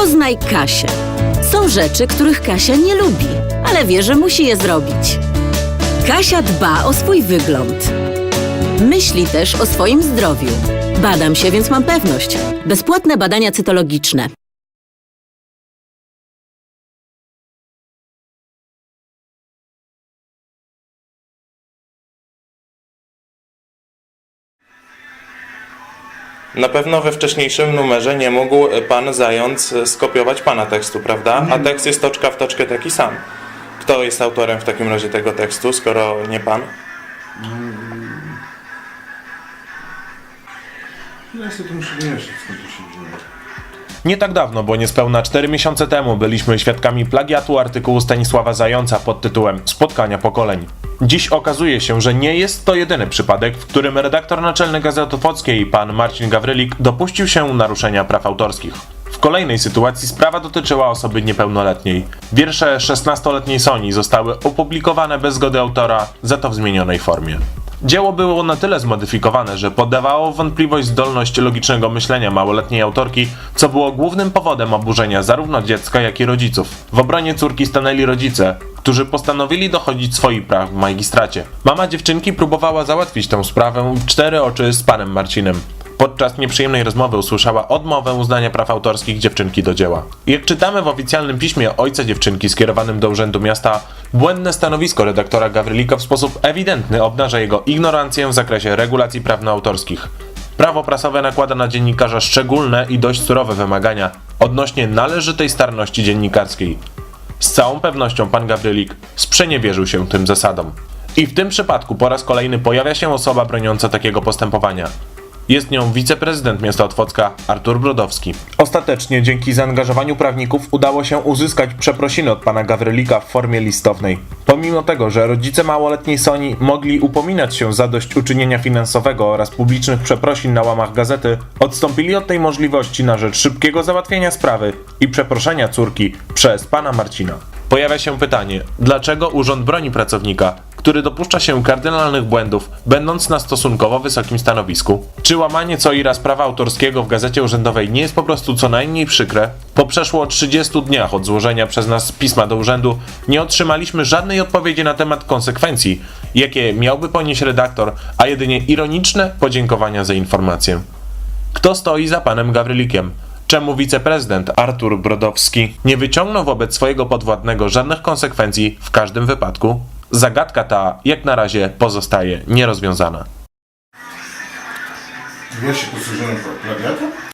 Poznaj Kasię. Są rzeczy, których Kasia nie lubi, ale wie, że musi je zrobić. Kasia dba o swój wygląd. Myśli też o swoim zdrowiu. Badam się, więc mam pewność. Bezpłatne badania cytologiczne. Na pewno we wcześniejszym numerze nie mógł pan zając skopiować pana tekstu, prawda? A tekst jest toczka w toczkę taki sam. Kto jest autorem w takim razie tego tekstu, skoro nie pan? Ja muszę wyjaśnić, skąd to się wzięło. Nie tak dawno, bo niespełna 4 miesiące temu byliśmy świadkami plagiatu artykułu Stanisława Zająca pod tytułem Spotkania pokoleń. Dziś okazuje się, że nie jest to jedyny przypadek, w którym redaktor naczelny Gazety Fockiej, pan Marcin Gawrylik, dopuścił się naruszenia praw autorskich. W kolejnej sytuacji sprawa dotyczyła osoby niepełnoletniej. Wiersze 16-letniej Soni zostały opublikowane bez zgody autora, za to w zmienionej formie. Dzieło było na tyle zmodyfikowane, że poddawało wątpliwość zdolność logicznego myślenia małoletniej autorki, co było głównym powodem oburzenia zarówno dziecka, jak i rodziców. W obronie córki stanęli rodzice, którzy postanowili dochodzić swoich praw w magistracie. Mama dziewczynki próbowała załatwić tę sprawę cztery oczy z panem Marcinem. Podczas nieprzyjemnej rozmowy usłyszała odmowę uznania praw autorskich dziewczynki do dzieła. Jak czytamy w oficjalnym piśmie ojca dziewczynki skierowanym do Urzędu Miasta, błędne stanowisko redaktora Gawrylika w sposób ewidentny obnaża jego ignorancję w zakresie regulacji prawno-autorskich. Prawo prasowe nakłada na dziennikarza szczególne i dość surowe wymagania odnośnie należytej starności dziennikarskiej. Z całą pewnością pan Gawrylik sprzeniewierzył się tym zasadom. I w tym przypadku po raz kolejny pojawia się osoba broniąca takiego postępowania. Jest nią wiceprezydent miasta Otwocka Artur Brodowski. Ostatecznie dzięki zaangażowaniu prawników udało się uzyskać przeprosiny od pana Gawrylika w formie listownej. Pomimo tego, że rodzice małoletniej Soni mogli upominać się zadośćuczynienia finansowego oraz publicznych przeprosin na łamach gazety, odstąpili od tej możliwości na rzecz szybkiego załatwienia sprawy i przeproszenia córki przez pana Marcina. Pojawia się pytanie, dlaczego urząd broni pracownika, który dopuszcza się kardynalnych błędów, będąc na stosunkowo wysokim stanowisku? Czy łamanie co i raz prawa autorskiego w gazecie urzędowej nie jest po prostu co najmniej przykre? Po przeszło 30 dniach od złożenia przez nas pisma do urzędu nie otrzymaliśmy żadnej odpowiedzi na temat konsekwencji, jakie miałby ponieść redaktor, a jedynie ironiczne podziękowania za informację. Kto stoi za panem Gawrylikiem? Czemu wiceprezydent Artur Brodowski nie wyciągnął wobec swojego podwładnego żadnych konsekwencji w każdym wypadku? Zagadka ta jak na razie pozostaje nierozwiązana. Ja się posłużyłem plagiatem?